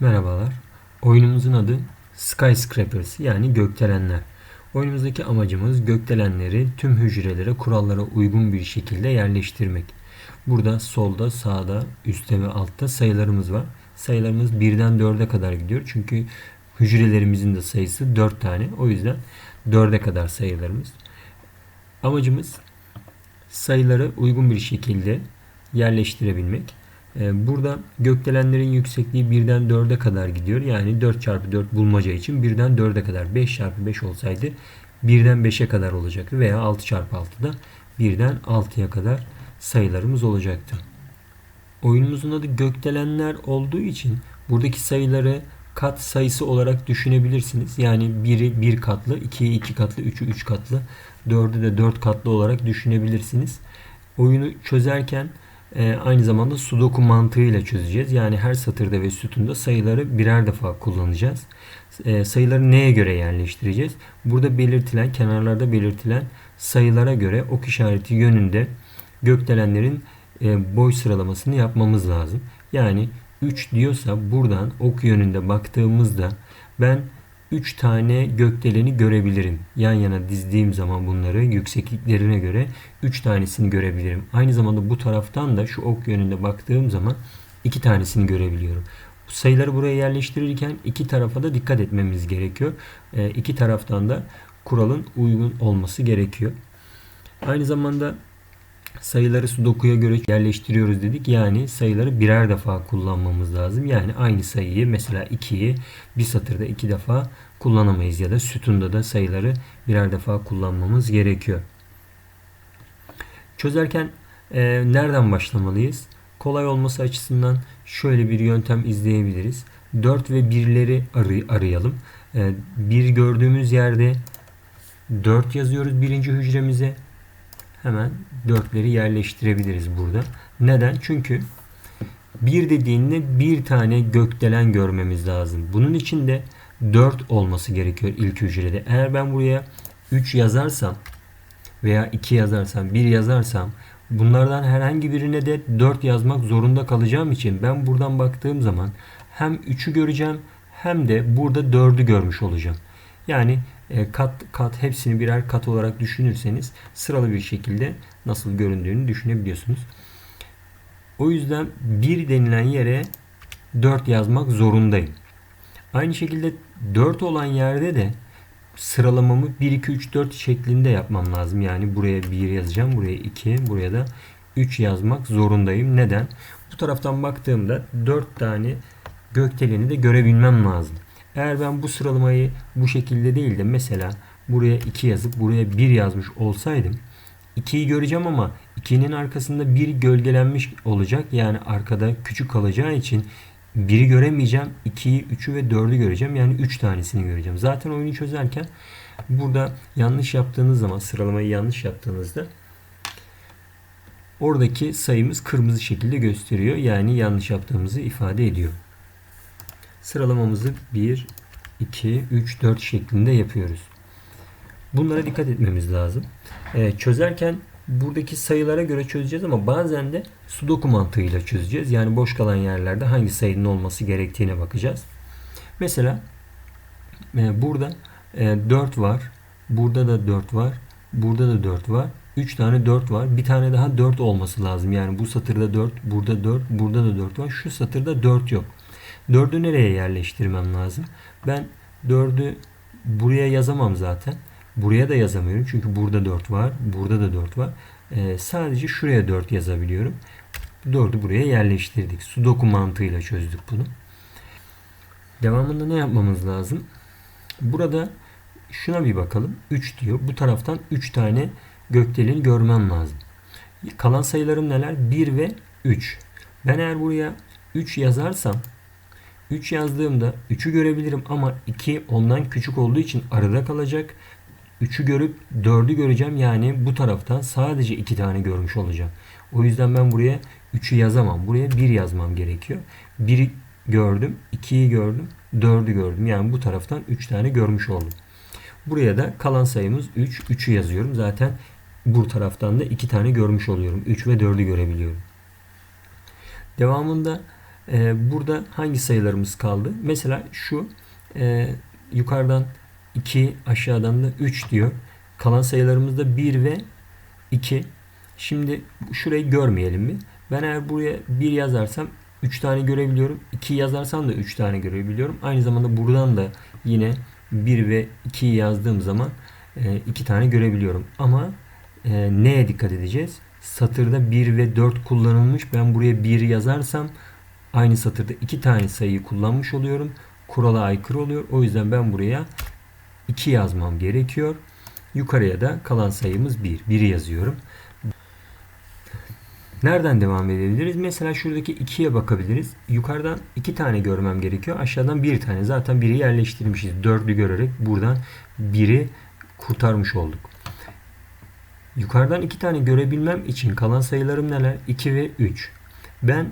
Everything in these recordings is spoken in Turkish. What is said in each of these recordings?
Merhabalar. Oyunumuzun adı Skyscrapers yani gökdelenler. Oyunumuzdaki amacımız gökdelenleri tüm hücrelere kurallara uygun bir şekilde yerleştirmek. Burada solda, sağda, üstte ve altta sayılarımız var. Sayılarımız 1'den 4'e kadar gidiyor. Çünkü hücrelerimizin de sayısı 4 tane. O yüzden 4'e kadar sayılarımız. Amacımız sayıları uygun bir şekilde yerleştirebilmek. Ee, burada gökdelenlerin yüksekliği 1'den 4'e kadar gidiyor. Yani 4 çarpı 4 bulmaca için 1'den 4'e kadar 5 çarpı 5 olsaydı 1'den 5'e kadar olacaktı. Veya 6 çarpı 6'da 1'den 6'ya kadar sayılarımız olacaktı. Oyunumuzun adı gökdelenler olduğu için buradaki sayıları kat sayısı olarak düşünebilirsiniz. Yani 1'i 1 katlı, 2'yi 2 katlı, 3'ü 3 katlı, 4'ü de 4 katlı olarak düşünebilirsiniz. Oyunu çözerken e, aynı zamanda sudoku mantığıyla çözeceğiz. Yani her satırda ve sütunda sayıları birer defa kullanacağız. E, sayıları neye göre yerleştireceğiz? Burada belirtilen, kenarlarda belirtilen sayılara göre ok işareti yönünde gökdelenlerin e, boy sıralamasını yapmamız lazım. Yani 3 diyorsa buradan ok yönünde baktığımızda ben 3 tane gökdeleni görebilirim. Yan yana dizdiğim zaman bunları yüksekliklerine göre 3 tanesini görebilirim. Aynı zamanda bu taraftan da şu ok yönünde baktığım zaman 2 tanesini görebiliyorum. Sayıları buraya yerleştirirken iki tarafa da dikkat etmemiz gerekiyor. E, iki taraftan da kuralın uygun olması gerekiyor. Aynı zamanda sayıları sudokuya göre yerleştiriyoruz dedik. Yani sayıları birer defa kullanmamız lazım. Yani aynı sayıyı mesela 2'yi bir satırda iki defa kullanamayız ya da sütunda da sayıları birer defa kullanmamız gerekiyor. Çözerken e, nereden başlamalıyız? Kolay olması açısından şöyle bir yöntem izleyebiliriz. 4 ve 1'leri aray arayalım. E, 1 gördüğümüz yerde 4 yazıyoruz birinci hücremize hemen dörtleri yerleştirebiliriz burada. Neden? Çünkü bir dediğinde bir tane gökdelen görmemiz lazım. Bunun için de 4 olması gerekiyor ilk hücrede. Eğer ben buraya 3 yazarsam veya 2 yazarsam, 1 yazarsam bunlardan herhangi birine de 4 yazmak zorunda kalacağım için ben buradan baktığım zaman hem 3'ü göreceğim hem de burada 4'ü görmüş olacağım. Yani kat kat hepsini birer kat olarak düşünürseniz sıralı bir şekilde nasıl göründüğünü düşünebiliyorsunuz. O yüzden 1 denilen yere 4 yazmak zorundayım. Aynı şekilde 4 olan yerde de sıralamamı 1 2 3 4 şeklinde yapmam lazım. Yani buraya 1 yazacağım, buraya 2, buraya da 3 yazmak zorundayım. Neden? Bu taraftan baktığımda 4 tane gökdeleni de görebilmem lazım. Eğer ben bu sıralamayı bu şekilde değil de mesela buraya 2 yazıp buraya 1 yazmış olsaydım 2'yi göreceğim ama 2'nin arkasında 1 gölgelenmiş olacak. Yani arkada küçük kalacağı için 1'i göremeyeceğim. 2'yi, 3'ü ve 4'ü göreceğim. Yani 3 tanesini göreceğim. Zaten oyunu çözerken burada yanlış yaptığınız zaman sıralamayı yanlış yaptığınızda oradaki sayımız kırmızı şekilde gösteriyor. Yani yanlış yaptığımızı ifade ediyor. Sıralamamızı 1, 2, 3, 4 şeklinde yapıyoruz. Bunlara dikkat etmemiz lazım. Ee, çözerken buradaki sayılara göre çözeceğiz ama bazen de sudoku mantığıyla çözeceğiz. Yani boş kalan yerlerde hangi sayının olması gerektiğine bakacağız. Mesela e, burada e, 4 var. Burada da 4 var. Burada da 4 var. 3 tane 4 var. Bir tane daha 4 olması lazım. Yani bu satırda 4, burada 4, burada da 4 var. Şu satırda 4 yok. 4'ü nereye yerleştirmem lazım? Ben 4'ü buraya yazamam zaten. Buraya da yazamıyorum. Çünkü burada 4 var. Burada da 4 var. Ee, sadece şuraya 4 yazabiliyorum. 4'ü buraya yerleştirdik. Sudoku mantığıyla çözdük bunu. Devamında ne yapmamız lazım? Burada şuna bir bakalım. 3 diyor. Bu taraftan 3 tane gökdeleni görmem lazım. Kalan sayılarım neler? 1 ve 3. Ben eğer buraya 3 yazarsam 3 yazdığımda 3'ü görebilirim ama 2 ondan küçük olduğu için arada kalacak. 3'ü görüp 4'ü göreceğim. Yani bu taraftan sadece 2 tane görmüş olacağım. O yüzden ben buraya 3'ü yazamam. Buraya 1 yazmam gerekiyor. 1'i gördüm, 2'yi gördüm, 4'ü gördüm. Yani bu taraftan 3 tane görmüş oldum. Buraya da kalan sayımız 3. 3'ü yazıyorum. Zaten bu taraftan da 2 tane görmüş oluyorum. 3 ve 4'ü görebiliyorum. Devamında Ee, burada hangi sayılarımız kaldı? Mesela şu e, yukarıdan 2 aşağıdan da 3 diyor. Kalan sayılarımız da 1 ve 2. Şimdi şurayı görmeyelim mi? Ben eğer buraya 1 yazarsam 3 tane görebiliyorum. 2 yazarsam da 3 tane görebiliyorum. Aynı zamanda buradan da yine 1 ve 2'yi yazdığım zaman 2 tane görebiliyorum. Ama e, neye dikkat edeceğiz? Satırda 1 ve 4 kullanılmış. Ben buraya 1 yazarsam aynı satırda 2 tane sayıyı kullanmış oluyorum. Kurala aykırı oluyor. O yüzden ben buraya 2 yazmam gerekiyor. Yukarıya da kalan sayımız 1. 1'i yazıyorum. Nereden devam edebiliriz? Mesela şuradaki 2'ye bakabiliriz. Yukarıdan 2 tane görmem gerekiyor. Aşağıdan 1 tane. Zaten 1'i yerleştirmişiz. 4'ü görerek buradan 1'i kurtarmış olduk. Yukarıdan 2 tane görebilmem için kalan sayılarım neler? 2 ve 3. Ben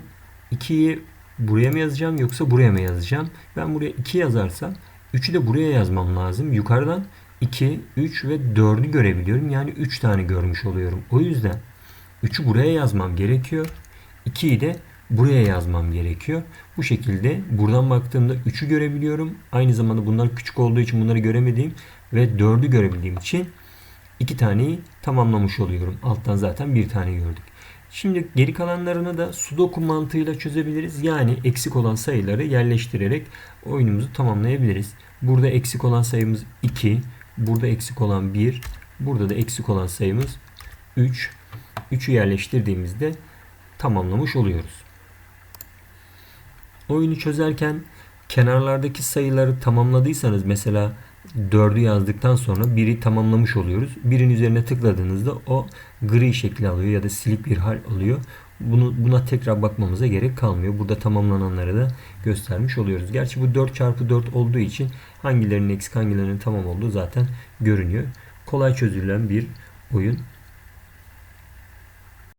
2'yi buraya mı yazacağım yoksa buraya mı yazacağım? Ben buraya 2 yazarsam 3'ü de buraya yazmam lazım. Yukarıdan 2, 3 ve 4'ü görebiliyorum. Yani 3 tane görmüş oluyorum. O yüzden 3'ü buraya yazmam gerekiyor. 2'yi de buraya yazmam gerekiyor. Bu şekilde buradan baktığımda 3'ü görebiliyorum. Aynı zamanda bunlar küçük olduğu için bunları göremediğim ve 4'ü görebildiğim için 2 taneyi tamamlamış oluyorum. Alttan zaten bir tane gördük. Şimdi geri kalanlarını da sudoku mantığıyla çözebiliriz. Yani eksik olan sayıları yerleştirerek oyunumuzu tamamlayabiliriz. Burada eksik olan sayımız 2, burada eksik olan 1, burada da eksik olan sayımız 3. 3'ü yerleştirdiğimizde tamamlamış oluyoruz. Oyunu çözerken kenarlardaki sayıları tamamladıysanız mesela 4'ü yazdıktan sonra biri tamamlamış oluyoruz. Birin üzerine tıkladığınızda o gri şekli alıyor ya da silik bir hal alıyor. Bunu, buna tekrar bakmamıza gerek kalmıyor. Burada tamamlananları da göstermiş oluyoruz. Gerçi bu 4 çarpı 4 olduğu için hangilerinin eksik hangilerinin tamam olduğu zaten görünüyor. Kolay çözülen bir oyun.